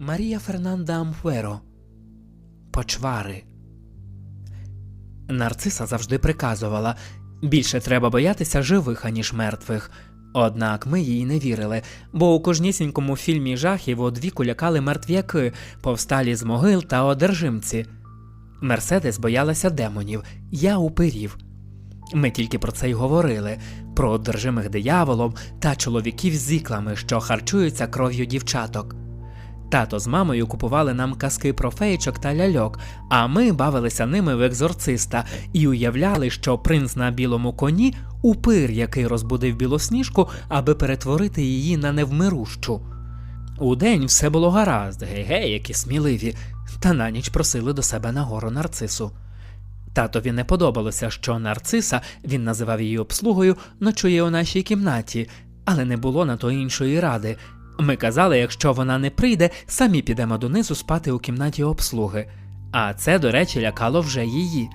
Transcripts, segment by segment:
Марія Фернанда Амфуеро. Почвари. Нарциса завжди приказувала більше треба боятися живих, аніж мертвих. Однак ми їй не вірили, бо у кожнісінькому фільмі жахів одвіку лякали мертвяки, повсталі з могил та одержимці. Мерседес боялася демонів, я упирів. Ми тільки про це й говорили про одержимих дияволом та чоловіків з іклами, що харчуються кров'ю дівчаток. Тато з мамою купували нам казки про феєчок та ляльок, а ми бавилися ними в екзорциста і уявляли, що принц на білому коні упир, який розбудив білосніжку, аби перетворити її на невмирущу. Удень все було гаразд, гей-гей, які сміливі, та на ніч просили до себе нагору нарцису. Татові не подобалося, що нарциса, він називав її обслугою, ночує у нашій кімнаті, але не було на то іншої ради. Ми казали, якщо вона не прийде, самі підемо донизу спати у кімнаті обслуги. А це, до речі, лякало вже її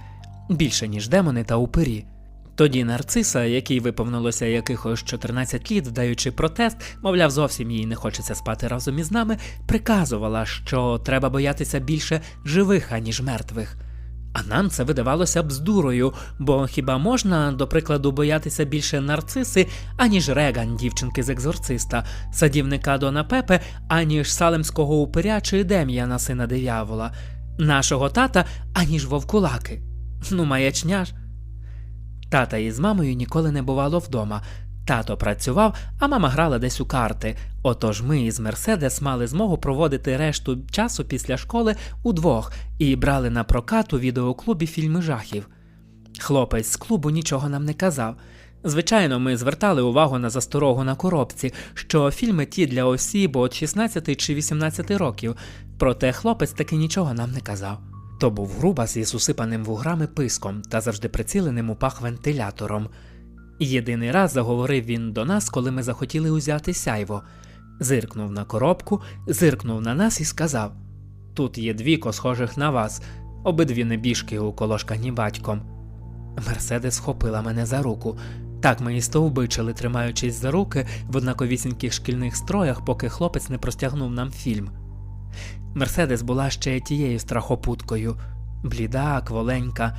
більше, ніж демони та упирі. Тоді нарциса, якій виповнилося якихось 14 літ, вдаючи протест, мовляв, зовсім їй не хочеться спати разом із нами, приказувала, що треба боятися більше живих, аніж мертвих. А нам це видавалося бздурою, бо хіба можна, до прикладу, боятися більше нарциси, аніж Реган, дівчинки з екзорциста, садівника Дона Пепе, аніж салемського упиря чи Дем'яна, сина диявола, нашого тата, аніж вовкулаки. Ну, маячня ж. Тата із мамою ніколи не бувало вдома. Тато працював, а мама грала десь у карти. Отож ми із Мерседес мали змогу проводити решту часу після школи удвох і брали на прокат у відеоклубі фільми жахів. Хлопець з клубу нічого нам не казав. Звичайно, ми звертали увагу на засторогу на коробці, що фільми ті для осіб від 16 чи 18 років, проте хлопець таки нічого нам не казав. То був грубас із усипаним вуграми писком та завжди приціленим у пах вентилятором. Єдиний раз заговорив він до нас, коли ми захотіли узяти сяйво. Зиркнув на коробку, зиркнув на нас і сказав: Тут є двіко схожих на вас, обидві небіжки у колошкані батьком. Мерседес схопила мене за руку. Так ми і стовбичили, тримаючись за руки в однаковісіньких шкільних строях, поки хлопець не простягнув нам фільм. Мерседес була ще тією страхопуткою, бліда, кволенька.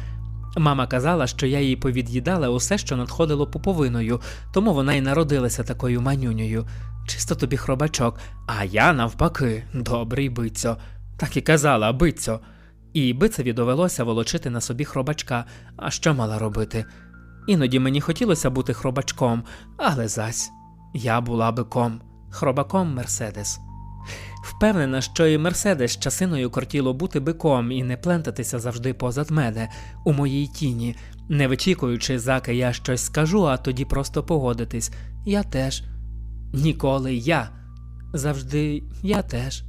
Мама казала, що я їй повід'їдала усе, що надходило пуповиною, тому вона й народилася такою манюнею. Чисто тобі хробачок, а я навпаки, добрий бицьо. Так і казала, бицьо. І бицеві довелося волочити на собі хробачка, а що мала робити? Іноді мені хотілося бути хробачком, але зась я була биком, хробаком Мерседес. Впевнена, що і Мерседес часиною кортіло бути биком і не плентатися завжди позад мене, у моїй тіні, не вичікуючи, заки я щось скажу, а тоді просто погодитись. Я теж. Ніколи я. Завжди я теж.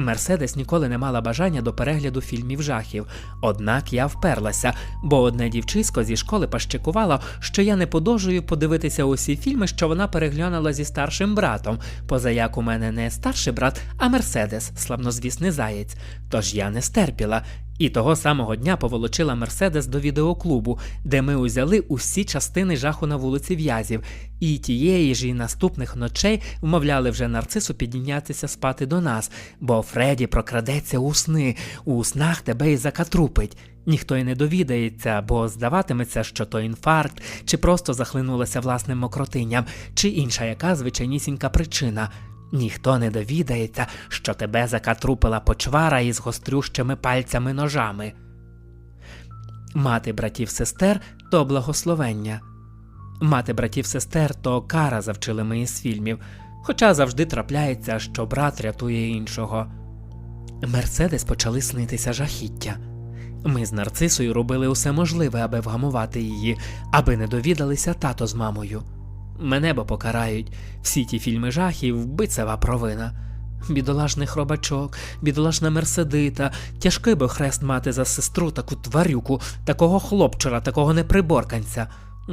Мерседес ніколи не мала бажання до перегляду фільмів жахів, однак я вперлася, бо одне дівчисько зі школи пащикувало, що я не подожую подивитися усі фільми, що вона переглянула зі старшим братом, поза як у мене не старший брат, а Мерседес, славнозвісний заєць. Тож я не стерпіла. І того самого дня поволочила Мерседес до відеоклубу, де ми узяли усі частини жаху на вулиці В'язів, і тієї ж і наступних ночей вмовляли вже нарцису піднятися спати до нас, бо Фредді прокрадеться у сни, у снах тебе і закатрупить. Ніхто й не довідається, бо здаватиметься, що то інфаркт, чи просто захлинулася власним мокротинням, чи інша яка звичайнісінька причина. Ніхто не довідається, що тебе закатрупила почвара із гострющими пальцями ножами. Мати братів сестер то благословення. Мати братів сестер то кара завчили ми із фільмів, хоча завжди трапляється, що брат рятує іншого. Мерседес почали снитися жахіття. Ми з нарцисою робили усе можливе, аби вгамувати її, аби не довідалися тато з мамою. Мене бо покарають всі ті фільми жахів, бицева провина. Бідолашний хробачок, бідолашна Мерседита, тяжкий би хрест мати за сестру таку тварюку, такого хлопчора, такого неприборканця.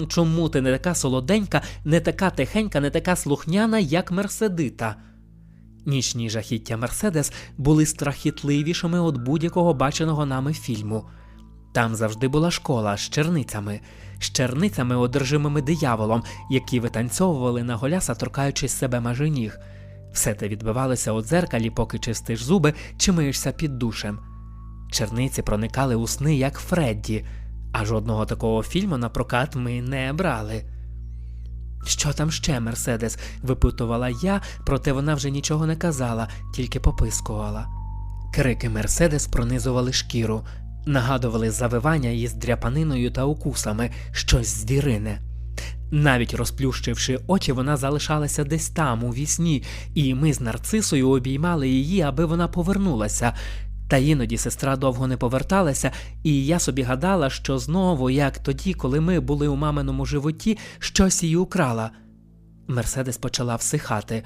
Чому ти не така солоденька, не така тихенька, не така слухняна, як Мерседита? Нічні жахіття Мерседес були страхітливішими від будь-якого баченого нами фільму. Там завжди була школа з черницями, з черницями, одержимими дияволом, які витанцьовували на голяса, торкаючись себе межі ніг. Все те відбивалося у дзеркалі, поки чистиш зуби чи миєшся під душем. Черниці проникали у сни, як Фредді, а жодного такого фільму на прокат ми не брали. Що там ще, Мерседес? випитувала я, проте вона вже нічого не казала, тільки попискувала. Крики Мерседес пронизували шкіру, нагадували завивання із дряпаниною та укусами, щось звірине. Навіть розплющивши очі, вона залишалася десь там, у вісні, і ми з нарцисою обіймали її, аби вона повернулася. Та іноді сестра довго не поверталася, і я собі гадала, що знову, як тоді, коли ми були у маминому животі, щось її украла. Мерседес почала всихати.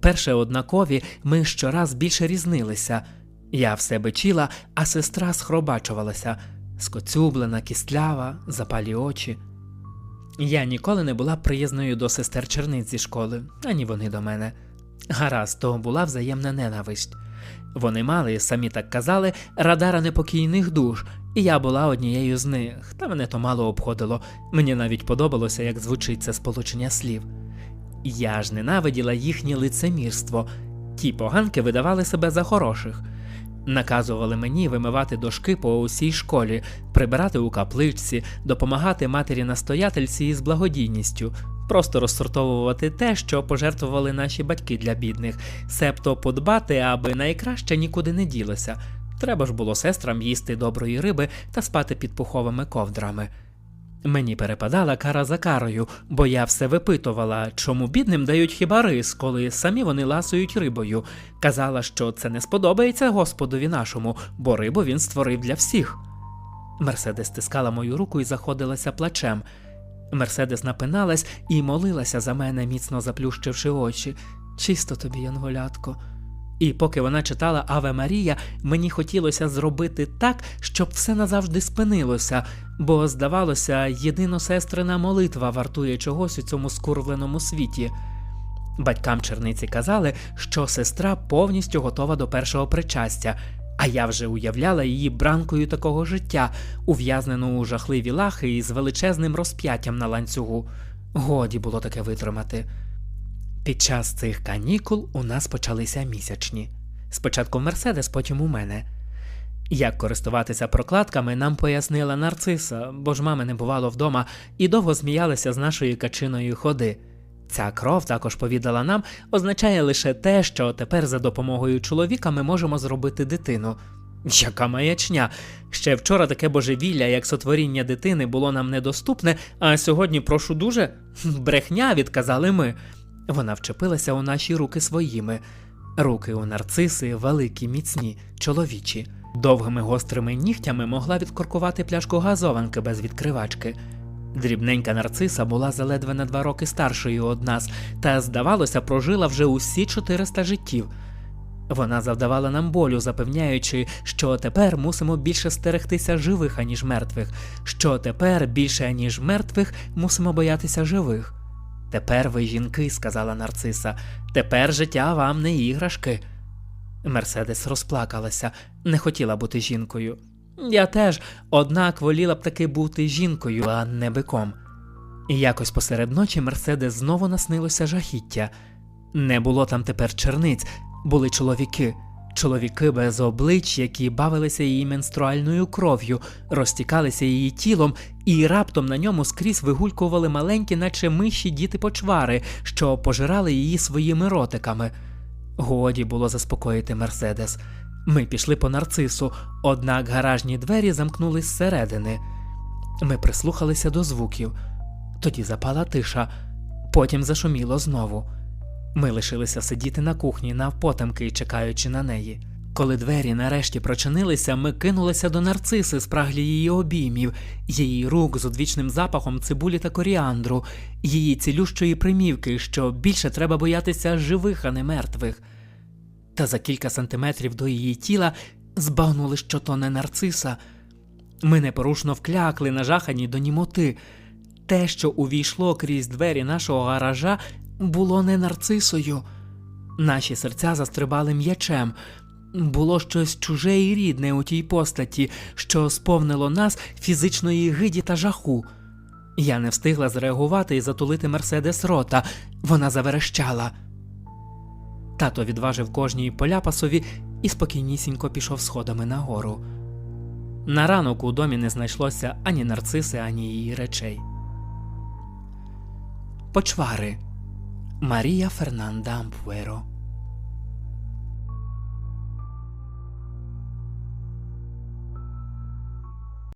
Перше однакові ми щораз більше різнилися. Я все бичіла, а сестра схробачувалася, скоцюблена, кістлява, запалі очі. Я ніколи не була приязною до сестер черниць зі школи, ані вони до мене. Гаразд, то була взаємна ненависть. Вони мали, самі так казали, радара непокійних душ, і я була однією з них, та мене то мало обходило. Мені навіть подобалося, як звучить це сполучення слів. Я ж ненавиділа їхнє лицемірство. Ті поганки видавали себе за хороших. Наказували мені вимивати дошки по усій школі, прибирати у капличці, допомагати матері настоятельці із благодійністю, просто розсортовувати те, що пожертвували наші батьки для бідних, себто подбати, аби найкраще нікуди не ділося. Треба ж було сестрам їсти доброї риби та спати під пуховими ковдрами. Мені перепадала кара за карою, бо я все випитувала, чому бідним дають хіба рис, коли самі вони ласують рибою. Казала, що це не сподобається Господові нашому, бо рибу він створив для всіх. Мерседес стискала мою руку і заходилася плачем. Мерседес напиналась і молилася за мене, міцно заплющивши очі. Чисто тобі, Янголятко. І поки вона читала Аве Марія, мені хотілося зробити так, щоб все назавжди спинилося, бо, здавалося, єдиносестрина молитва вартує чогось у цьому скурвленому світі. Батькам черниці казали, що сестра повністю готова до першого причастя, а я вже уявляла її бранкою такого життя, ув'язнену у жахливі лахи із величезним розп'яттям на ланцюгу. Годі було таке витримати. Під час цих канікул у нас почалися місячні. Спочатку в Мерседес, потім у мене. Як користуватися прокладками, нам пояснила нарциса, бо ж мами не бувало вдома, і довго сміялися з нашої качиної ходи. Ця кров також повідала нам, означає лише те, що тепер за допомогою чоловіка ми можемо зробити дитину. Яка маячня! Ще вчора таке божевілля, як сотворіння дитини, було нам недоступне, а сьогодні, прошу дуже, брехня, відказали ми. Вона вчепилася у наші руки своїми. Руки у нарциси великі, міцні, чоловічі. Довгими гострими нігтями могла відкоркувати пляшку газованки без відкривачки. Дрібненька нарциса була заледве на два роки старшою од нас, та, здавалося, прожила вже усі 400 життів. Вона завдавала нам болю, запевняючи, що тепер мусимо більше стерегтися живих, аніж мертвих, що тепер більше аніж мертвих мусимо боятися живих. Тепер ви жінки, сказала нарциса, тепер життя вам не іграшки. Мерседес розплакалася, не хотіла бути жінкою. Я теж, однак воліла б таки бути жінкою, а не биком. І якось посеред ночі Мерседес знову наснилося жахіття. Не було там тепер черниць, були чоловіки. Чоловіки без облич, які бавилися її менструальною кров'ю, розтікалися її тілом, і раптом на ньому скрізь вигулькували маленькі, наче миші діти почвари, що пожирали її своїми ротиками. Годі було заспокоїти Мерседес. Ми пішли по нарцису, однак гаражні двері замкнулись зсередини. Ми прислухалися до звуків. Тоді запала тиша, потім зашуміло знову. Ми лишилися сидіти на кухні навпотемки, чекаючи на неї. Коли двері нарешті прочинилися, ми кинулися до нарциси, спраглі її обіймів, її рук з одвічним запахом цибулі та коріандру, її цілющої примівки, що більше треба боятися живих, а не мертвих. Та за кілька сантиметрів до її тіла збагнули, що то не нарциса. Ми непорушно вклякли, нажахані до німоти. Те, що увійшло крізь двері нашого гаража, було не нарцисою. Наші серця застрибали м'ячем. Було щось чуже і рідне у тій постаті, що сповнило нас фізичної гиді та жаху. Я не встигла зреагувати і затулити Мерседес рота. Вона заверещала. Тато відважив кожній поляпасові і спокійнісінько пішов сходами нагору. На ранок у домі не знайшлося ані нарциси, ані її речей. Почвари Марія Фернанда Ампуеро